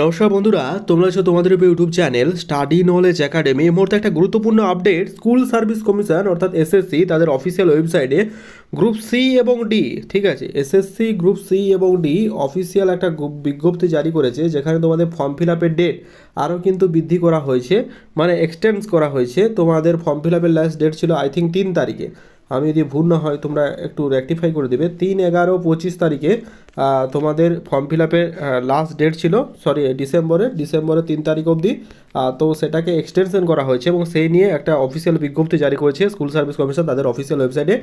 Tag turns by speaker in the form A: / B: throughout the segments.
A: নমস্কার বন্ধুরা, তোমরা আছো তোমাদের YouTube channel study knowledge academy এই মুহূর্তে একটা গুরুত্বপূর্ণ আপডেট স্কুল সার্ভিস কমিশন অর্থাৎ এসএসসি তাদের অফিসিয়াল ওয়েবসাইটে গ্রুপ সি এবং ডি ঠিক আছে? এসএসসি গ্রুপ সি এবং ডি অফিসিয়াল একটা বিজ্ঞপ্তি জারি করেছে, যেখানে তোমাদের ফর্ম ফিল আপের ডেট আরও কিন্তু বৃদ্ধি করা হয়েছে মানে এক্সটেন্স করা হয়েছে। তোমাদের ফর্ম ফিল আপের লাস্ট ডেট ছিল আই থিঙ্ক তিন তারিখে। আমি যদি ভুল না হয়, তোমরা একটু রেকটিফাই করে দেবে। তিন এগারো পঁচিশ তারিখে তোমাদের ফর্ম ফিল আপের লাস্ট ডেট ছিল সরি ডিসেম্বরে, ডিসেম্বরের তিন তারিখ অবধি। তো সেটাকে এক্সটেনশন করা হয়েছে এবং সেই নিয়ে একটা অফিসিয়াল বিজ্ঞপ্তি জারি করেছে স্কুল সার্ভিস কমিশন তাদের অফিসিয়াল ওয়েবসাইটে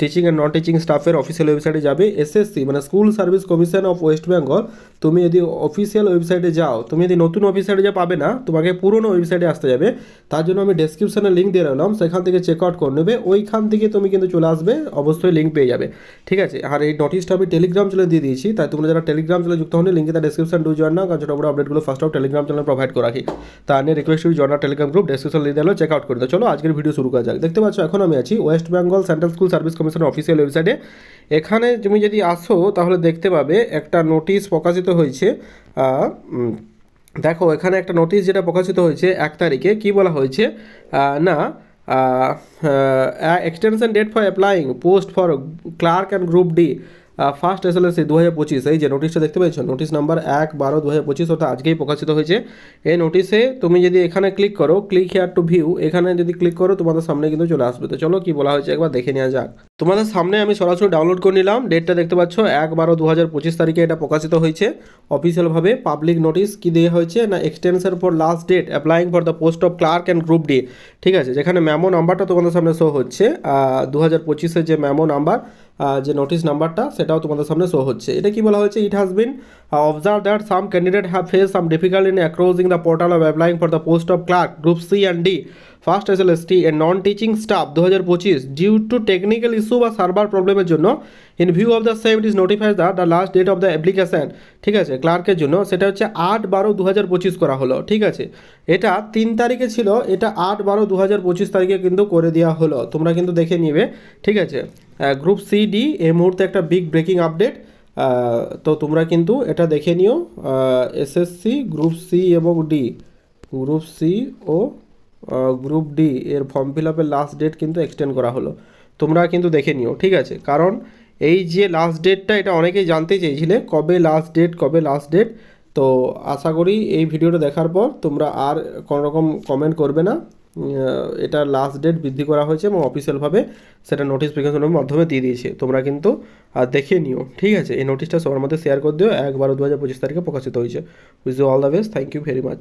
A: টিচিং অ্যান্ড নন টিচিং স্টাফের অফিসিয়াল ওয়েবসাইটে যাবে। এসএসসি মানে school service commission of West Bengal তুমি যদি অফিসিয়াল ওয়েবসাইটে যাও, তুমি যদি নতুন ওয়েবসাইটে যা পাবে না, তোমাকে পুরনো ওয়েবসাইটে আসতে যাবে। তার জন্য আমি ডেসক্রিপশনে লিঙ্ক দিয়ে রাখলাম, সেখান থেকে চেক আউট করে নেবে। ওইখান থেকে তুমি কিন্তু চলে আসবে, অবশ্যই লিঙ্ক পেয়ে যাবে। ঠিক আছে? আর এই নোটিশটা আমি টেলিগ্রাম চ্যানেলে দিয়ে দিয়েছি, তাই তোমরা যারা টেলিগ্রাম চ্যানেলে যুক্ত হন লিঙ্কে তার ডেসক্রিপশন ডু জয়েন না কারণ ছোটো বড় আপডেটগুলো ফার্স্ট অফ টেলিগ্রাম চ্যানেলে প্রোভাইড করে রাখি। তা নিয়ে request join Telegram group description link দিলে চেক আউট করে দাও। চলো আজকের ভিডিও শুরু করা যাক। দেখতে পাচ্ছ, এখন আমি আছি West Bengal central school service কমিশনের অফিসিয়াল ওয়েবসাইটে এখানে তুমি যদি আসো, তাহলে দেখতে পাবে একটা নোটিশ প্রকাশিত হয়েছে দেখো, এখানে একটা নোটিশ যেটা প্রকাশিত হয়েছে এক তারিখে, কি বলা হয়েছে? না extension date for applying post for clerk and group D first S L S দু হাজার পঁচিশ, এই যে নোটিশটা দেখতে পেয়েছ? নোটিশ নাম্বার এক বারো দু হাজার পঁচিশ, ওটা আজকেই প্রকাশিত হয়েছে। এই নোটিশে তুমি যদি এখানে ক্লিক করো ক্লিক হেয়ার টু ভিউ এখানে যদি ক্লিক করো, তোমাদের সামনে কিন্তু চলে আসবে। তো চলো কি বলা হয়েছে একবার দেখে নেওয়া যাক। তোমাদের সামনে আমি সরাসরি ডাউনলোড করে নিলাম। ডেটটা দেখতে পাচ্ছ, এক বারো দু হাজার পঁচিশ তারিখে এটা প্রকাশিত হয়েছে। অফিসিয়ালভাবে পাবলিক নোটিশ কি দেওয়া হয়েছে না extension for last date applying for the post of clerk and group D ঠিক আছে, যেখানে ম্যামো নাম্বারটা তোমাদের সামনে শো হচ্ছে। দু হাজার পঁচিশের যে ম্যামো নাম্বার যে নোটিশ নাম্বারটা সেটাও তোমাদের সামনে শো হচ্ছে। এটা কি বলা হয়েছে? It has been observe that some candidate have face some difficult in accessing the portal of applying for the post of clerk group C and D first S L S T and non teaching staff দু হাজার পঁচিশ due to technical issue বা server প্রবলেমের জন্য in view of the same it is notifies the the last date of the application ঠিক আছে ক্লার্কের জন্য, সেটা হচ্ছে আট বারো দু হাজার পঁচিশ করা হলো, ঠিক আছে। এটা তিন তারিখে ছিল, এটা আট বারো দু হাজার পঁচিশ তারিখে কিন্তু করে দেওয়া হলো, তোমরা কিন্তু দেখে নিবে, ঠিক আছে। গ্রুপ সি ডি এই মুহূর্তে একটা বিগ ব্রেকিং আপডেট তো তোমরা কিন্তু এটা দেখে নিও এসএসসি গ্রুপ সি এবং ডি গ্রুপ সি ও গ্রুপ ডি এর ফর্ম ফিল আপের লাস্ট ডেট কিন্তু এক্সটেন্ড করা হলো। তোমরা কিন্তু দেখে নিও ঠিক আছে? কারণ এই যে লাস্ট ডেটটা এটা অনেকেই জানতে চেয়েছিলে কবে লাস্ট ডেট কবে লাস্ট ডেট তো আশা করি এই ভিডিওটা দেখার পর তোমরা আর কোনো রকম কমেন্ট করবে না। এটা লাস্ট ডেট বৃদ্ধি করা হয়েছে এবং অফিসিয়ালভাবে সেটা নোটিফিকেশনের মাধ্যমে দিয়ে দিয়েছে। তোমরা কিন্তু আহ, দেখে নিও ঠিক আছে? এই নোটিশটা সবার মধ্যে শেয়ার করে দিও। এক বারো দু হাজার পঁচিশ তারিখে প্রকাশিত হয়েছে। Wish all the best thank you very much